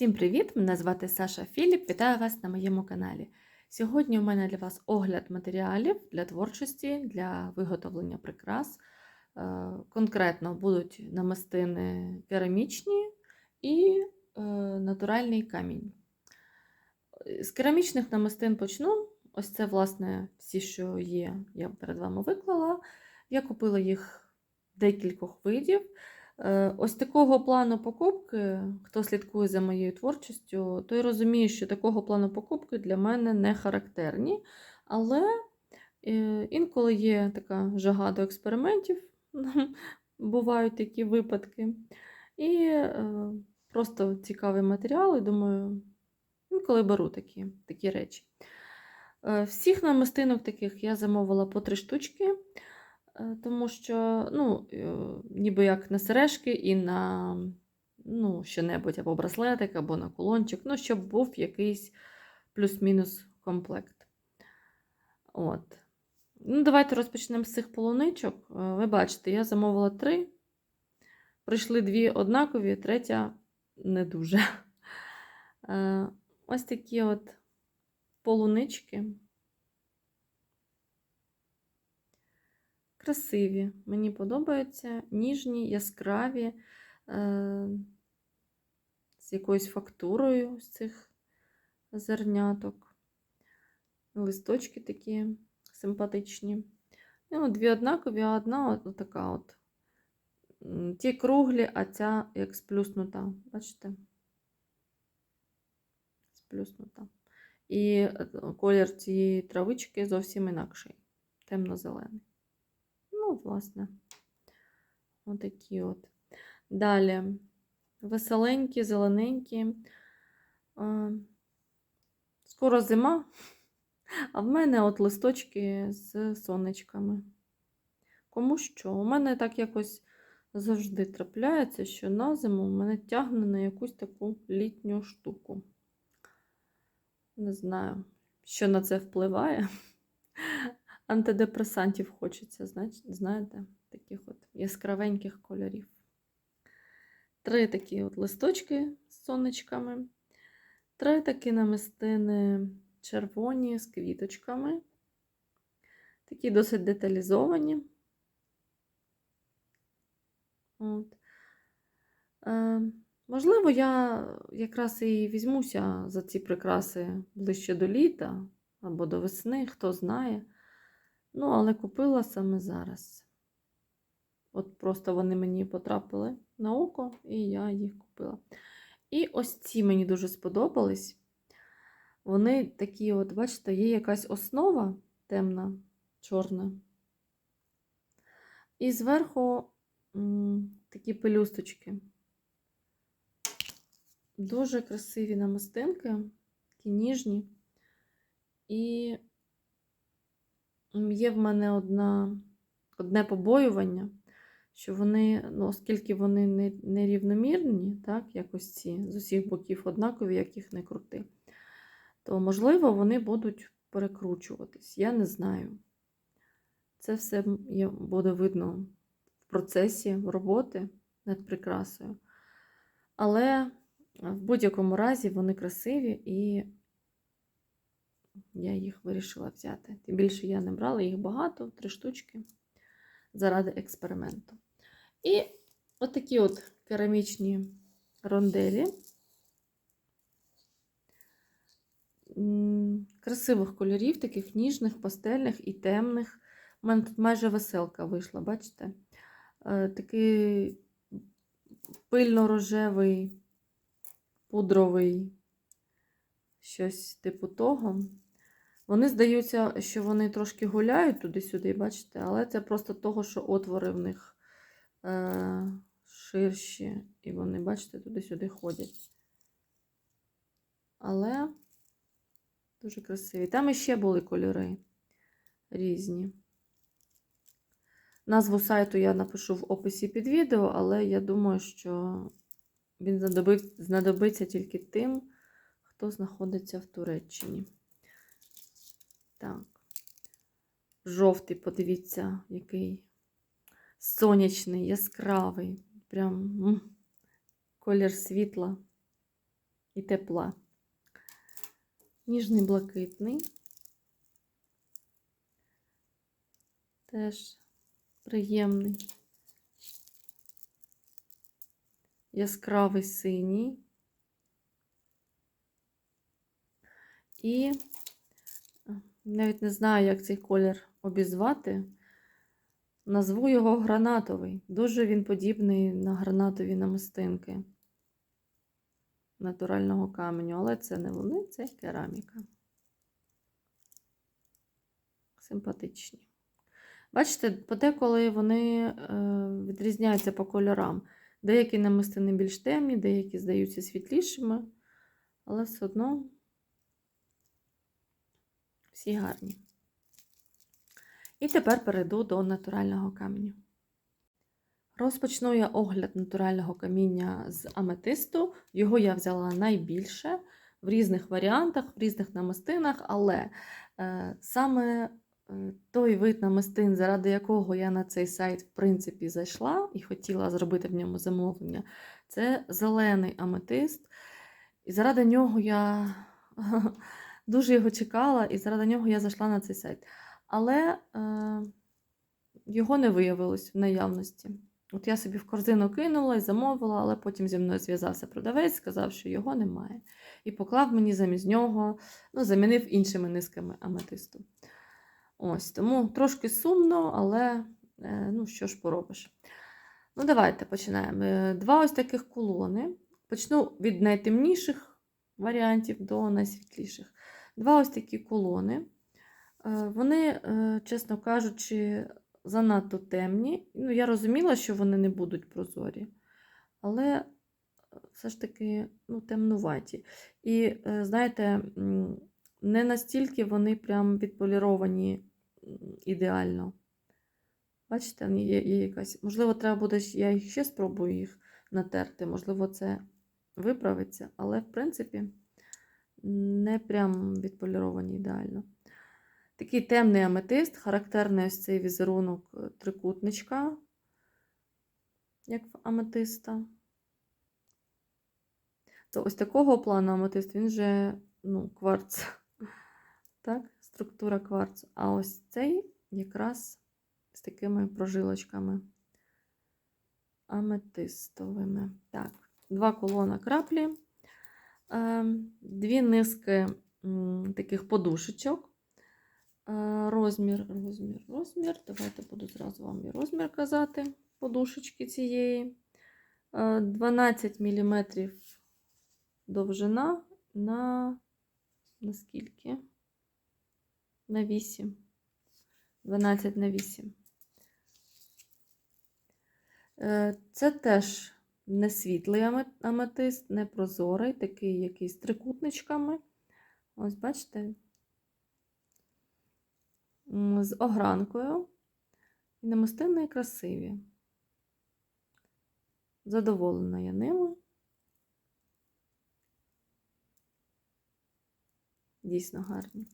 Всім привіт! Мене звати Саша Філіп. Вітаю вас на моєму каналі. Сьогодні у мене для вас огляд матеріалів для творчості, для виготовлення прикрас. Е, Конкретно будуть намистини керамічні і е, натуральний камінь. З керамічних намистин почну. Ось це, власне, всі, що є, я перед вами виклала. Я купила їх декількох видів. Е, Ось такого плану покупки, хто слідкує за моєю творчістю, той розуміє, що такого плану покупки для мене не характерні. Але е, інколи є така жага до експериментів, бувають такі випадки. І е, просто цікавий матеріал, і думаю, інколи беру такі, такі речі. Всіх намистинок таких я замовила по три штучки. Е, Тому що, ну, е, ніби як на сережки і на ну, що-небудь, або браслетик, або на кулончик, ну, щоб був якийсь плюс-мінус комплект. От. Ну, Давайте розпочнемо з цих полуничок. Е, Ви бачите, я замовила три. Прийшли дві однакові, третя не дуже. Ось такі от полунички. Красиві, мені подобаються, ніжні, яскраві, е, з якоюсь фактурою з цих зерняток. Листочки такі симпатичні. Ну, дві однакові, а одна така от. Ті круглі, а ця як сплюснута. Бачите? Сплюснута. І е, колір цієї травички зовсім інакший, темно-зелений. Власне, отакі от. Далі веселенькі, зелененькі. Скоро зима, а в мене от листочки з сонечками. Кому що? У мене так якось завжди трапляється, що на зиму мене тягне на якусь таку літню штуку. Не знаю, що на це впливає. Антидепресантів хочеться, знаєте, таких от яскравеньких кольорів. Три такі от листочки з сонечками, три такі намистини червоні з квіточками. Такі досить деталізовані. От. Е, можливо, я якраз і візьмуся за ці прикраси ближче до літа або до весни, хто знає. Ну, але купила саме зараз. От просто вони мені потрапили на око, і я їх купила. І ось ці мені дуже сподобались. Вони такі, от, бачите, є якась основа темна, чорна. І зверху такі пелюсточки. Дуже красиві намистинки, такі ніжні. І є в мене одна, одне побоювання, що вони, ну, оскільки вони не, нерівномірні, так, якось ці з усіх боків однакові, як їх не крути, то, можливо, вони будуть перекручуватись. Я не знаю. Це все буде видно в процесі роботи над прикрасою. Але в будь-якому разі вони красиві і я їх вирішила взяти. Тим більше я не брала їх багато, три штучки заради експерименту. І отакі от керамічні ронделі. Красивих кольорів, таких ніжних, пастельних і темних. У мене тут майже веселка вийшла, бачите? Е, такий пильно-рожевий, пудровий, щось типу того. Вони здаються, що вони трошки гуляють туди-сюди, бачите, але це просто того, що отвори в них е, ширші, і вони, бачите, туди-сюди ходять. Але дуже красиві. Там іще були кольори різні. Назву сайту я напишу в описі під відео, але я думаю, що він знадобиться тільки тим, хто знаходиться в Туреччині. Так. Жовтий, подивіться, який сонячний, яскравий. Прям колір світла. і тепла. Ніжний блакитний. Теж приємний. Яскравий синій. І навіть не знаю, як цей колір обізвати. Назву його гранатовий. Дуже він подібний на гранатові намистинки натурального каменю, але це не вони, це кераміка. Симпатичні. Бачите, подеколи вони е, відрізняються по кольорам. Деякі намистини більш темні, деякі здаються світлішими, але все одно всі гарні. І тепер перейду до натурального каменю. Розпочну я огляд натурального каміння з аметисту. Його я взяла найбільше в різних варіантах, в різних намистинах, але е, саме е, той вид намистин, заради якого я на цей сайт, в принципі, зайшла і хотіла зробити в ньому замовлення, це зелений аметист. І заради нього я дуже його чекала, і заради нього я зайшла на цей сайт. Але е, його не виявилось в наявності. От я собі в корзину кинула і замовила, але потім зі мною зв'язався продавець, сказав, що його немає. І поклав мені замість нього, ну, замінив іншими низками аметисту. Ось, Тому трошки сумно, але е, ну, що ж поробиш. Ну, давайте починаємо. Е, Два ось таких кулони. Почну від найтемніших варіантів до найсвітліших. Два ось такі кулони. Е, Вони, е, чесно кажучи, занадто темні. Ну, я розуміла, що вони не будуть прозорі, але е, все ж таки ну, темнуваті. І, знаєте, не настільки вони прям відполіровані ідеально. Бачите, є, є якась. Можливо, треба буде, я їх ще спробую їх натерти. Можливо, це виправиться, але, в принципі, не прям відполіровані ідеально. Такий темний аметист, характерний ось цей візерунок е, трикутничка, як в аметиста. То ось такого плану аметист, він же ну, кварц. Так, структура кварцу. А ось цей якраз з такими прожилочками аметистовими. Так, два колона краплі, дві низки таких подушечок. Е, Розмір, розмір, розмір. Давайте буду зразу вам і розмір казати подушечки цієї. Е, 12 мм довжина на, на скільки? На 8. 12 на 8. Е, Це теж не світлий аме- аметист, не прозорий, такий якийсь трикутничками. Ось, бачите, з огранкою. І намистини красиві. Задоволена я ними. Дійсно гарні.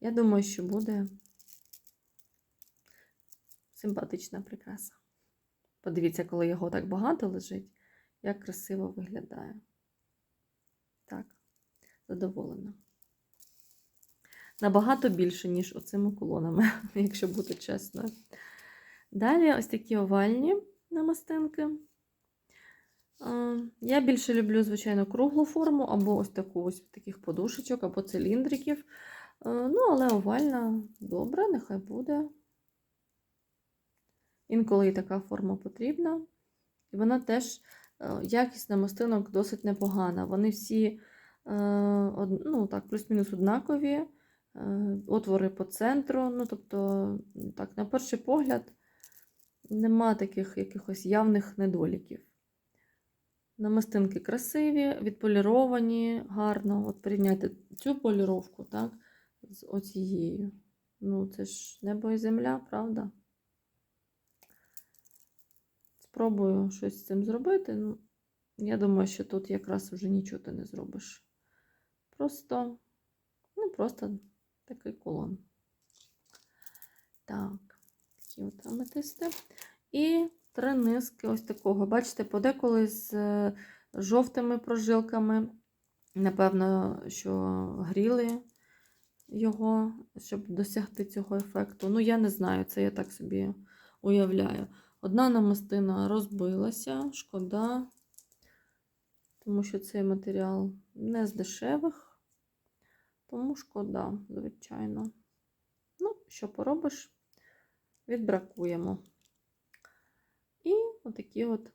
Я думаю, що буде симпатична прикраса. Подивіться, коли його так багато лежить, як красиво виглядає. Так, задоволена. Набагато більше, ніж оцими колонами, якщо бути чесною. Далі ось такі овальні намистинки. Е, Я більше люблю, звичайно, круглу форму, або ось таку ось таких подушечок, або циліндриків. Ну, але овальна добре, нехай буде. Інколи і така форма потрібна. І вона теж е, якість намистинок досить непогана. Вони всі е, ну, так, плюс-мінус однакові, е, отвори по центру. Ну, тобто, так, на перший погляд, нема таких якихось явних недоліків. Намистинки красиві, відполіровані гарно. От порівняйте цю поліровку так, з оцією. Ну, це ж небо і земля, правда? Спробую щось з цим зробити. Ну, я думаю, що тут якраз вже нічого ти не зробиш. Просто, ну, просто такий колон. Так, такі от аметисти. І три низки ось такого. Бачите, подеколи з, жовтими прожилками. Напевно, що гріли його, щоб досягти цього ефекту. Ну, я не знаю, це я так собі уявляю. Одна намистина розбилася, шкода, тому що цей матеріал не з дешевих, тому шкода, звичайно. Ну, що поробиш, відбракуємо. І отакі от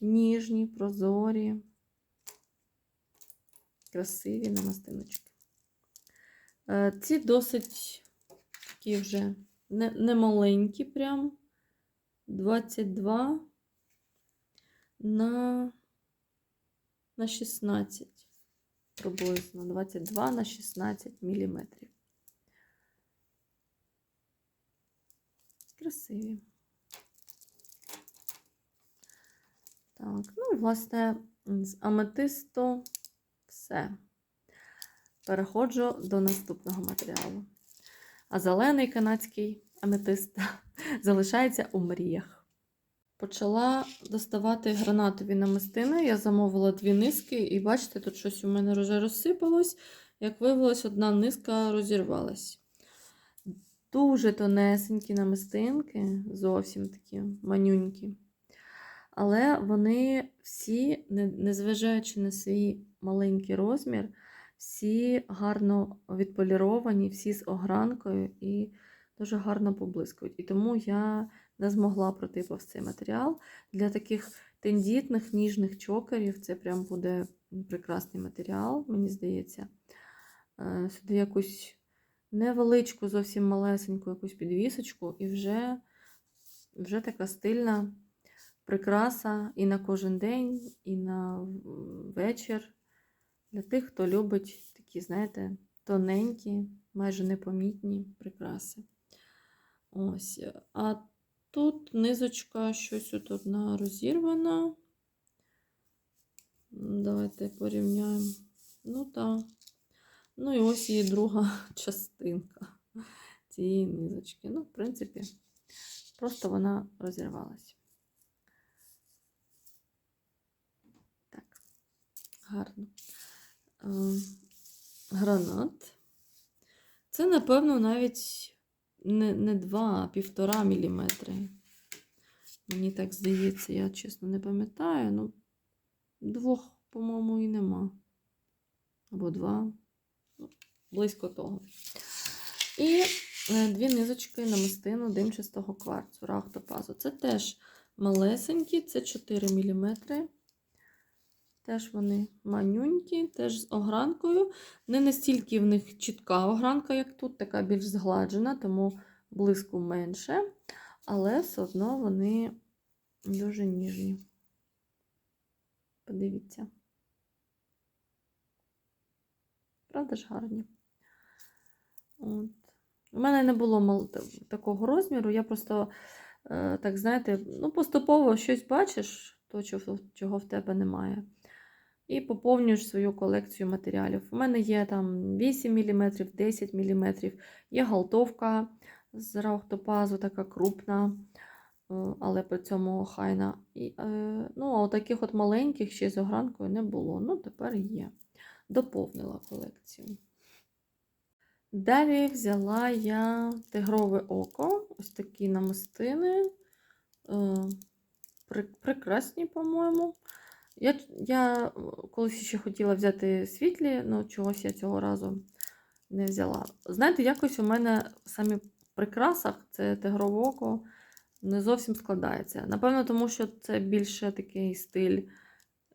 ніжні, прозорі, красиві намистиночки. Е, Ці досить такі вже не, не маленькі, прям 22 на, на 16 приблизно 22 на 16 міліметрів. Красиві. Так, ну власне з аметисту все. Переходжу до наступного матеріалу. А зелений канадський аметист залишається у мріях. Почала доставати гранатові намистини. Я замовила дві низки, і бачите, тут щось у мене вже розсипалось. Як виявилось, одна низка розірвалась. Дуже тонесенькі намистинки, зовсім такі манюнькі. Але вони всі, незважаючи на свій маленький розмір, всі гарно відполіровані, всі з огранкою і дуже гарно поблискують. І тому я не змогла пройти повз цей матеріал. Для таких тендітних, ніжних чокерів це прям буде прекрасний матеріал, мені здається. Е, Сюди якусь невеличку, зовсім малесеньку якусь підвісочку, і вже, вже така стильна прикраса і на кожен день, і на вечір. Для тих, хто любить такі, знаєте, тоненькі, майже непомітні прикраси. Ось. А тут низочка щось одна розірвана. Давайте порівняємо. Ну так. Ну і ось її друга частинка цієї низочки. Ну, в принципі, просто вона розірвалась. Так, гарно. Е, Гранат. Це, напевно, навіть не, не 2, а 1,5 міліметри. Мені так здається, я чесно не пам'ятаю. Ну, двох, по-моєму, і нема. Або два. Ну, близько того. І е, дві низочки намистину димчастого кварцу, рахтопазу. Це теж малесенькі, це 4 мм. Теж вони манюнькі, теж з огранкою. Не настільки в них чітка огранка, як тут, така більш згладжена, тому блиску менше. Але все одно вони дуже ніжні. Подивіться. Правда ж гарні? От. У мене не було такого розміру, я просто, е, так знаєте, ну, поступово щось бачиш, то, чого, чого в тебе немає. І поповнюєш свою колекцію матеріалів. У мене є там 8 мм, 10 мм, є галтовка з раухтопазу, така крупна, е, але при цьому охайна. І, е, ну, а таких от маленьких ще з огранкою не було. Ну, тепер є. Доповнила колекцію. Далі взяла я тигрове око, ось такі намистини. Е, прекрасні, по-моєму. Я, я е, колись ще хотіла взяти світлі, але чогось я цього разу не взяла. Знаєте, якось у мене самі в прикрасах це тигрове око не зовсім складається. Напевно, тому що це більше такий стиль,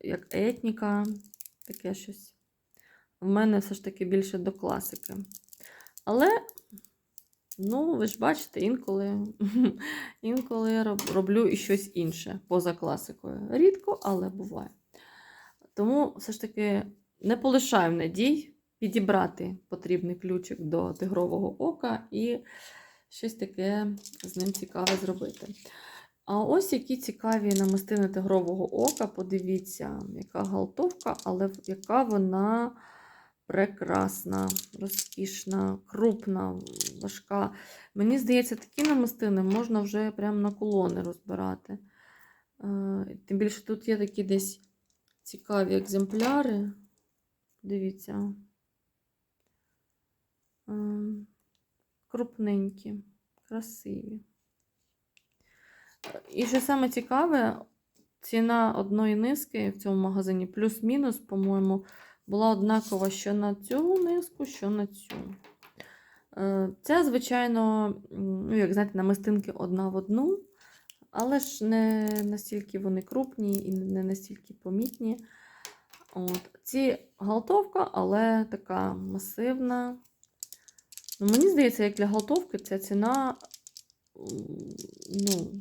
як етніка, таке щось. В мене все ж таки більше до класики. Але, ну, ви ж бачите, інколи, інколи роблю і щось інше поза класикою. Рідко, але буває. Тому все ж таки не полишаю надій підібрати потрібний ключик до тигрового ока і щось таке з ним цікаве зробити. А ось які цікаві намистини тигрового ока. Подивіться, яка галтовка, але яка вона прекрасна, розкішна, крупна, важка. Мені здається, такі намистини можна вже прямо на колони розбирати. Е, Тим більше тут є такі десь цікаві екземпляри. Дивіться. Ем, Крупненькі, красиві. І що саме цікаве, ціна одної низки в цьому магазині плюс-мінус, по-моєму, була однакова що на цю низку, що на цю. Е, Ця, звичайно, ну, як знаєте, намистинки одна в одну, але ж не настільки вони крупні і не настільки помітні. От. Ці галтовка, але така масивна. Ну, мені здається, як для галтовки ця ціна ну,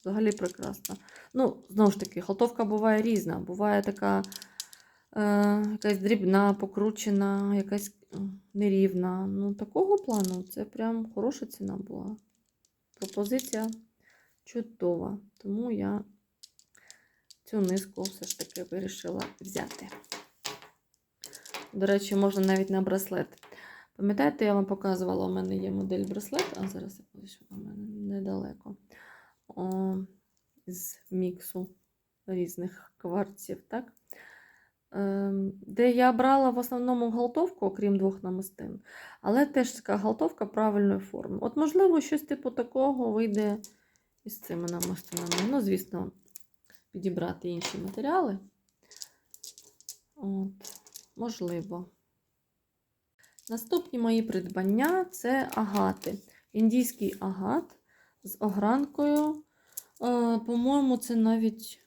взагалі прекрасна. Ну, знову ж таки, галтовка буває різна. Буває така якась дрібна, покручена, якась нерівна. Ну, такого плану це прям хороша ціна була. Пропозиція чудова. Тому я цю низку все ж таки вирішила взяти. До речі, можна навіть на браслет. Пам'ятаєте, я вам показувала, у мене є модель браслет, а зараз я повішу у мене недалеко. О, з міксу різних кварців, так? Ем, Де я брала в основному галтовку, окрім двох намистин, але теж така галтовка правильної форми. От, можливо, щось типу такого вийде із цими намистинами. Ну, звісно, підібрати інші матеріали. От, можливо. Наступні мої придбання це агати. Індійський агат з огранкою. Е, По-моєму, це навіть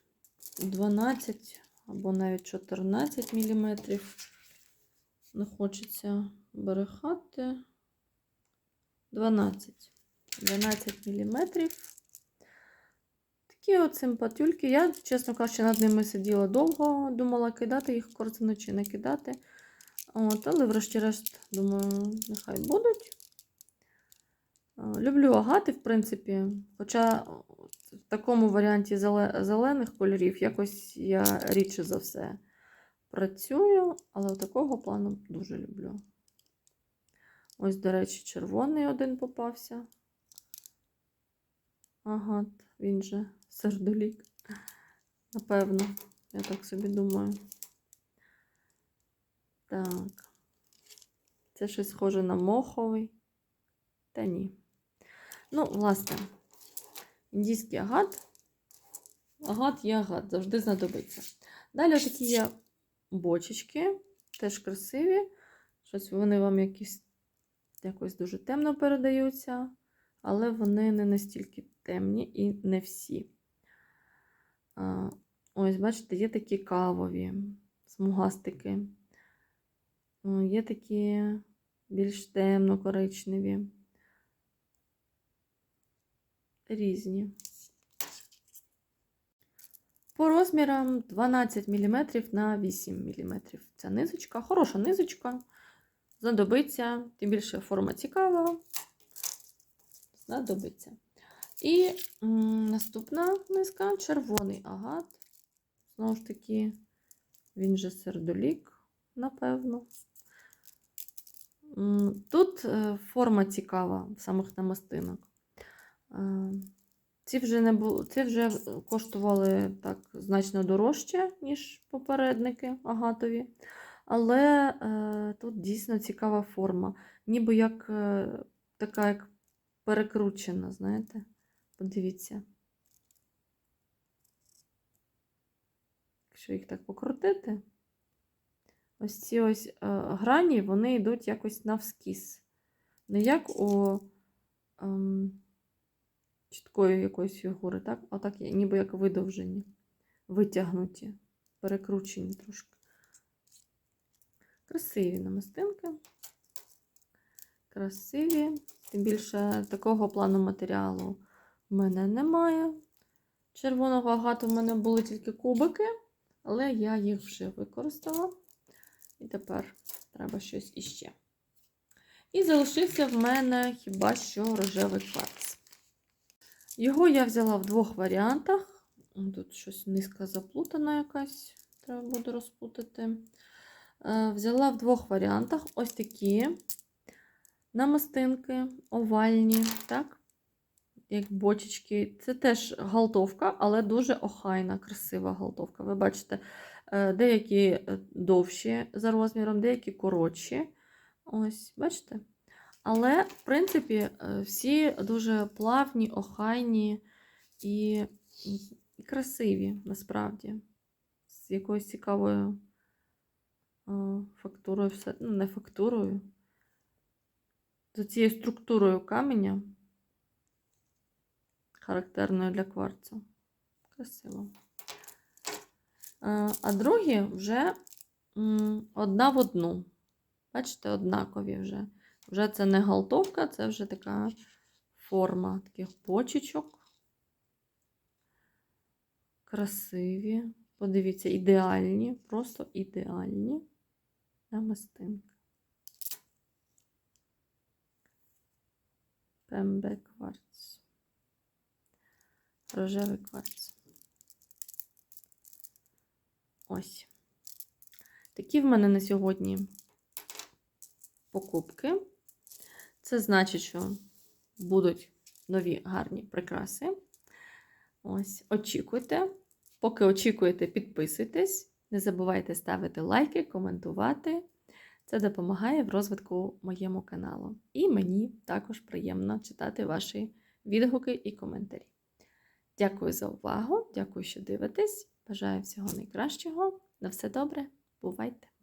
12 або навіть 14 мм. Не хочеться берехати. 12. 12 мм. Такі от симпатюльки. Я, чесно кажучи, над ними сиділа довго, думала, кидати їх корзину чи не кидати. От, але врешті-решт, думаю, нехай будуть. Е, Люблю агати, в принципі, хоча в такому варіанті зелених кольорів якось я рідше за все працюю, але такого плану дуже люблю. Ось, до речі, червоний один попався. Агат, він же сердолік. Напевно, я так собі думаю. Так. Це щось схоже на моховий. Та ні. Ну, власне, індійський агат. Агат є агат, завжди знадобиться. Далі такі є бочечки, теж красиві. Щось вони вам якісь якось дуже темно передаються, але вони не настільки темні і не всі. Ось, бачите, є такі кавові смугастики. Є такі більш темно-коричневі. Різні. По розмірам 12 мм на 8 мм. Ця низочка, хороша низочка. Знадобиться, тим більше форма цікава. Знадобиться. І м, наступна низка червоний агат. Знову ж таки, він же сердолік, напевно. М, Тут е, форма цікава самих намистинок. Е, Ці вже, не бу... Ці вже коштували так значно дорожче, ніж попередники агатові. Але е, тут дійсно цікава форма. Ніби як е, така як перекручена, знаєте? Подивіться. Якщо їх так покрутити, ось ці ось е, грані, вони йдуть якось навскіз. Не як у ем, чіткої якоїсь фігури, так? А так ніби як видовжені, витягнуті, перекручені трошки. Красиві намистинки. Красиві. Тим більше такого плану матеріалу в мене немає. Червоного агату в мене були тільки кубики, але я їх вже використала. І тепер треба щось іще. І залишився в мене хіба що рожевий кварц. Його я взяла в двох варіантах. Тут щось низка заплутана якась, треба буде розпутати. Е, Взяла в двох варіантах ось такі намистинки, овальні, так? Як бочечки. Це теж галтовка, але дуже охайна, красива галтовка. Ви бачите, Е, Деякі е, довші за розміром, деякі коротші. Ось, бачите? Але, в принципі, е, всі дуже плавні, охайні і, і красиві, насправді. З якоюсь цікавою е, фактурою, ну, не фактурою. За цією структурою каменя, характерною для кварцу. Красиво. Е, А другі вже одна в одну. Бачите, однакові вже. Вже це не галтовка, це вже така форма таких почечок. Красиві. Подивіться, ідеальні, просто ідеальні намистинки. Пембе кварц. Рожевий кварц. Ось. Такі в мене на сьогодні покупки. Це значить, що будуть нові гарні прикраси. Ось, очікуйте. Поки очікуєте, підписуйтесь. Не забувайте ставити лайки, коментувати. Це допомагає в розвитку моєму каналу. І мені також приємно читати ваші відгуки і коментарі. Дякую за увагу, дякую, що дивитесь. Бажаю всього найкращого. На все добре, бувайте!